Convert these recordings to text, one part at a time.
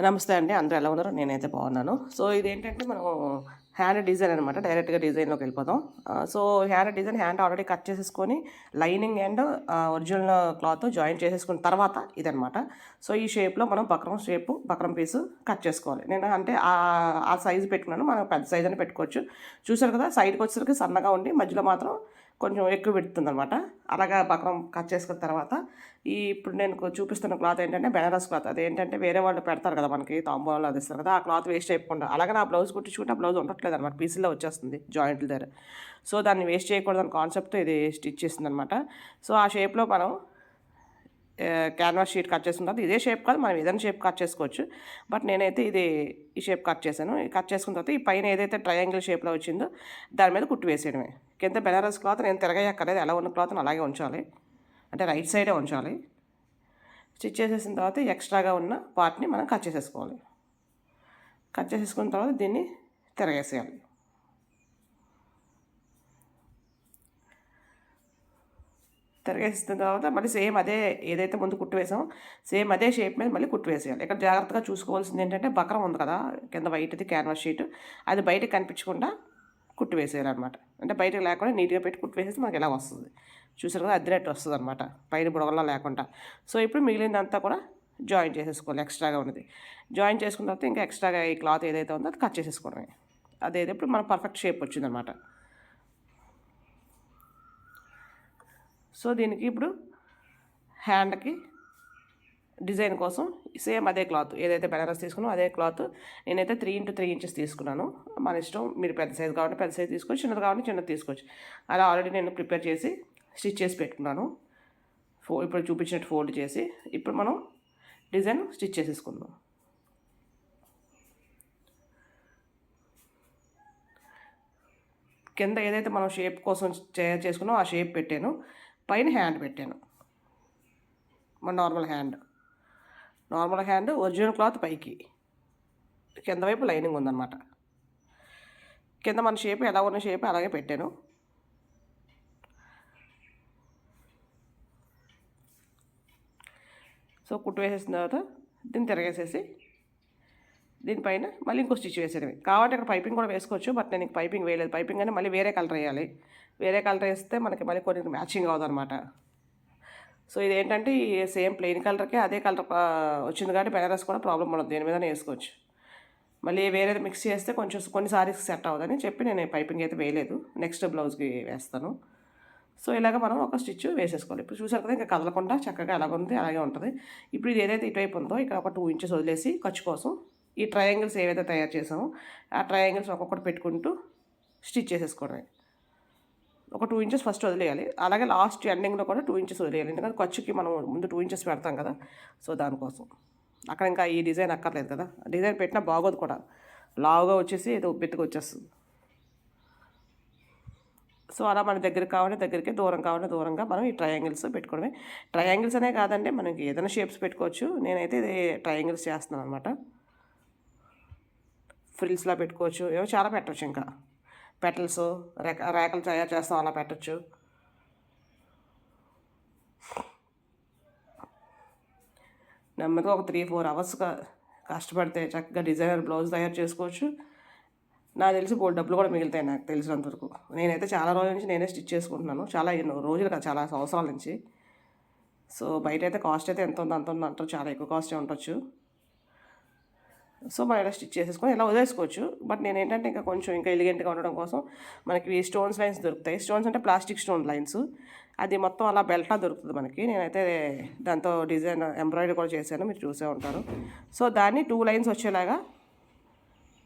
నమస్తే అండి అందరూ ఎలా ఉన్నారు? నేనైతే బాగున్నాను. సో ఇదేంటంటే మనం హ్యాండ్ డిజైన్ అనమాట డైరెక్ట్గా డిజైన్లోకి వెళ్ళిపోతాం so hand design hand already cut చేసేసుకొని lining and original cloth join చేసేసుకున్న తర్వాత ఇదనమాట సో ఈ షేప్లో మనం buckram shape buckram piece cut చేసుకోవాలి. నేను అంటే ఆ- ఆ సైజు పెట్టుకున్నాను. మనం పెద్ద సైజ్ అని పెట్టుకోవచ్చు. చూసారు కదా సైడ్కి వచ్చేసరికి సన్నగా ఉండి మధ్యలో మాత్రం కొంచెం ఎక్కువ పెడుతుంది అనమాట అలాగా బక్రం కట్ చేసుకున్న తర్వాత ఈ ఇప్పుడు నేను చూపిస్తున్న క్లాత్ ఏంటంటే బెనారస్ క్లాత్. అది ఏంటంటే వేరే వాళ్ళు పెడతారు కదా మనకి తాంబూలాలు అది ఇస్తారు కదా ఆ క్లాత్ వేస్ట్ చేయకుండా. అలాగే నా బ్లౌజ్ కుట్టించుకుంటే ఆ బ్లౌజ్ ఉండట్లేదు అనమాట పీసుల్లో వచ్చేస్తుంది జాయింట్ల దగ్గర. సో దాన్ని వేస్ట్ చేయకూడదు అని కాన్సెప్ట్ ఇది స్టిచ్ చేసింది అనమాట సో ఆ షేప్లో మనం క్యాన్వాస్ షీట్ కట్ చేసుకున్న తర్వాత ఇదే షేప్ కాదు మనం ఏదైనా షేప్ కట్ చేసుకోవచ్చు. బట్ నేనైతే ఇది ఈ షేప్ కట్ చేశాను. కట్ చేసుకున్న తర్వాత ఈ పైన ఏదైతే ట్రయాంగిల్ షేప్లో వచ్చిందో దాని మీద కుట్టు వేసేయడమే. కింద బెనారస్ క్లాత్ నేను తిరగక్కర్లేదు ఎలా ఉన్న క్లాత్ని అలాగే ఉంచాలి. అంటే రైట్ సైడే ఉంచాలి. స్టిచ్ చేసేసిన తర్వాత ఎక్స్ట్రాగా ఉన్న పార్ట్ని మనం కట్ చేసేసుకోవాలి. కట్ చేసేసుకున్న తర్వాత దీన్ని తిరగేసేయాలి. తిరగేసిన తర్వాత మళ్ళీ సేమ్ అదే ఏదైతే ముందు కుట్టు వేసామో సేమ్ అదే షేప్ మీద మళ్ళీ కుట్టు వేసేయాలి. ఇక్కడ జాగ్రత్తగా చూసుకోవాల్సింది ఏంటంటే బక్రం ఉంది కదా కింద వైట్ది క్యాన్వాస్ షీట్. అది బయటకు కనిపించకుండా కుట్టు వేసేయాలన్నమాట. అంటే బయటకు లేకుండా నీట్గా పెట్టి కుట్టు వేసేసి మనకి ఎలా వస్తుంది? చూసారు కదా అద్దెనట్టు వస్తుంది అనమాట పైన బుడగల్లో లేకుండా. సో ఇప్పుడు మిగిలిందంతా కూడా జాయిన్ చేసేసుకోవాలి ఎక్స్ట్రాగా ఉన్నది. జాయిన్ చేసుకున్న తర్వాత ఇంకా ఎక్స్ట్రాగా ఈ క్లాత్ ఏదైతే ఉందో అది కట్ చేసేసుకోవడమే. అదే ఇప్పుడు మన పర్ఫెక్ట్ షేప్ వచ్చిందనమాట సో దీనికి ఇప్పుడు హ్యాండ్కి డిజైన్ కోసం సేమ్ అదే క్లాత్ ఏదైతే బెనారస్ తీసుకున్నామో అదే క్లాత్ నేనైతే త్రీ ఇంటూ త్రీ ఇంచెస్ తీసుకున్నాను. మన ఇష్టం మీరు పెద్ద సైజ్ కావాలంటే పెద్ద సైజ్ తీసుకోవచ్చు చిన్నది కావాలంటే చిన్నది తీసుకోవచ్చు. అలా ఆల్రెడీ నేను ప్రిపేర్ చేసి స్టిచ్ చేసి పెట్టుకున్నాను. ఫో ఇప్పుడు చూపించినట్టు ఫోల్డ్ చేసి ఇప్పుడు మనం డిజైన్ స్టిచ్ చేసేసుకుందాం. కింద ఏదైతే మనం షేప్ కోసం చే- చేసుకున్నామో ఆ షేప్ పెట్టాను. పైన హ్యాండ్ పెట్టాను. మన normal hand. Normal hand original cloth పైకి. కింద వైపు లైనింగ్ ఉందన్నమాట. కింద మన షేప్ ఎలా ఉన్న షేప్ అలాగే పెట్టాను. సో కుట్టు వేసేసిన తర్వాత దీన్ని తిరగేసేసి దీనిపైన మళ్ళీ ఇంకో స్టిచ్ వేసేది కాబట్టి ఇక్కడ పైపింగ్ కూడా వేసుకోవచ్చు బట్ నేను ఇంక పైపింగ్ వేయలేదు. పైపింగ్ అని మళ్ళీ వేరే కలర్ వేయాలి. వేరే కలర్ వేస్తే మనకి మళ్ళీ కొన్ని మ్యాచింగ్ అవుదన్నమాట. సో ఇది ఏంటంటే ఈ సేమ్ ప్లెయిన్ కలర్కే అదే కలర్ వచ్చింది కాబట్టి బెనారస్ కూడా ప్రాబ్లం ఉండదు. దేని మీదనే వేసుకోవచ్చు. మళ్ళీ వేరేది మిక్స్ చేస్తే కొంచెం కొన్ని సారీస్ సెట్ అవ్వదని చెప్పి నేను పైపింగ్ అయితే వేయలేదు. నెక్స్ట్ బ్లౌజ్కి వేస్తాను. సో ఇలాగ మనం ఒక స్టిచ్ వేసేసుకోవాలి. ఇప్పుడు చూసారు కదా ఇంకా కదలకుండా చక్కగా ఎలాగ ఉంది అలాగే ఉంటుంది. ఇప్పుడు ఇది ఏదైతే ఇటువైపు ఉందో ఇక్కడ ఒక టూ ఇంచెస్ వదిలేసి ఖర్చు కోసం ఈ ట్రయాంగిల్స్ ఏవైతే తయారు చేసామో ఆ ట్రయాంగిల్స్ ఒక్కొక్కటి పెట్టుకుంటూ స్టిచ్ చేసేసుకోవడమే. ఒక టూ ఇంచెస్ ఫస్ట్ వదిలేయాలి. అలాగే లాస్ట్ ఎండింగ్లో కూడా టూ ఇంచెస్ వదిలేయాలి. ఎందుకంటే ఖర్చుకి మనం ముందు టూ ఇంచెస్ పెడతాం కదా. సో దానికోసం. అక్కడ ఇంకా ఈ డిజైన్ అక్కర్లేదు కదా. డిజైన్ పెట్టినా బాగోదు కూడా. లావుగా వచ్చేసి ఏదో ఉబ్బెత్తుకు వచ్చేస్తుంది. సో అలా మన దగ్గర కావాలంటే దగ్గరికి దూరం కావాలంటే దూరంగా మనం ఈ ట్రయాంగిల్స్ పెట్టుకోవడమే. ట్రయాంగిల్స్ అనే కాదండి మనకి ఏదైనా షేప్స్ పెట్టుకోవచ్చు. నేనైతే ఇది ట్రయాంగిల్స్ చేస్తున్నాను అనమాట ఫ్రిల్స్లా పెట్టుకోవచ్చు. ఏవో చాలా పెట్టవచ్చు ఇంకా. పెటల్స్ రేక రేకలు తయారు చేస్తాం అలా పెట్టచ్చు. నెమ్మదిగా ఒక త్రీ ఫోర్ అవర్స్గా కష్టపడితే చక్కగా డిజైనర్ బ్లౌజ్ తయారు చేసుకోవచ్చు. నాకు తెలిసి బోల్ డబ్బులు కూడా మిగులుతాయి నాకు తెలిసినంతవరకు నేనైతే చాలా రోజుల నుంచి నేనే స్టిచ్ చేసుకుంటున్నాను. చాలా ఎన్నో రోజులు కాదు చాలా సంవత్సరాల నుంచి. సో బయట అయితే కాస్ట్ అయితే ఎంత ఉందో అంత ఉందో అంటారు చాలా ఎక్కువ కాస్టే ఉండొచ్చు. సో మనం ఇలా స్టిచ్ చేసేసుకొని ఇలా వదిలేసుకోవచ్చు. బట్ నేను ఏంటంటే ఇంకా కొంచెం ఇంకా ఎలిగెంట్గా ఉండడం కోసం మనకి స్టోన్స్ లైన్స్ దొరుకుతాయి. స్టోన్స్ అంటే ప్లాస్టిక్ స్టోన్ లైన్స్. అది మొత్తం అలా బెల్టా దొరుకుతుంది మనకి. నేనైతే దాంతో డిజైన్ ఎంబ్రాయిడరీ కూడా చేశాను. మీరు చూసే ఉంటారు. సో దాన్ని టూ లైన్స్ వచ్చేలాగా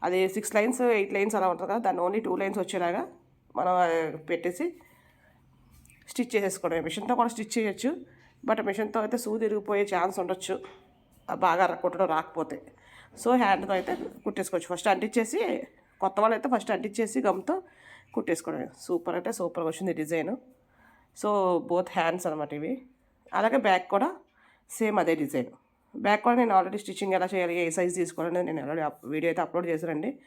అది సిక్స్ లైన్స్ ఎయిట్ లైన్స్ అలా ఉంటుంది కదా దాన్ని ఓన్లీ టూ లైన్స్ వచ్చేలాగా మనం పెట్టేసి స్టిచ్ చేసేసుకోవడం మిషన్తో కూడా స్టిచ్ చేయొచ్చు. బట్ మిషన్తో అయితే సూది ఇరిగిపోయే ఛాన్స్ ఉండొచ్చు. బాగా కుట్టడం రాకపోతే. సో హ్యాండ్తో అయితే కుట్టేసుకోవచ్చు. ఫస్ట్ అంటించేసి కొత్త వాళ్ళు అయితే ఫస్ట్ అంటించేసి గమ్తో కుట్టేసుకోవడం. సూపర్ అంటే సూపర్గా వచ్చింది డిజైన్. సో బోత్ హ్యాండ్స్ అనమాట ఇవి. అలాగే బ్యాక్ కూడా సేమ్ అదే డిజైన్. బ్యాక్ కూడా నేను ఆల్రెడీ స్టిచ్చింగ్ ఎలా చేయాలి ఏ సైజ్ తీసుకోవాలని నేను ఆల్రెడీ వీడియో అయితే అప్లోడ్ చేశానండి.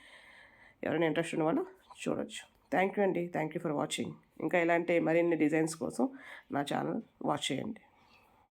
ఎవరైనా ఇంట్రెస్ట్ ఉన్న వాళ్ళు చూడొచ్చు. థ్యాంక్ యూ అండి. Thank you for watching. ఇంకా ఇలాంటి మరిన్ని డిజైన్స్ కోసం నా ఛానల్ వాచ్ చేయండి.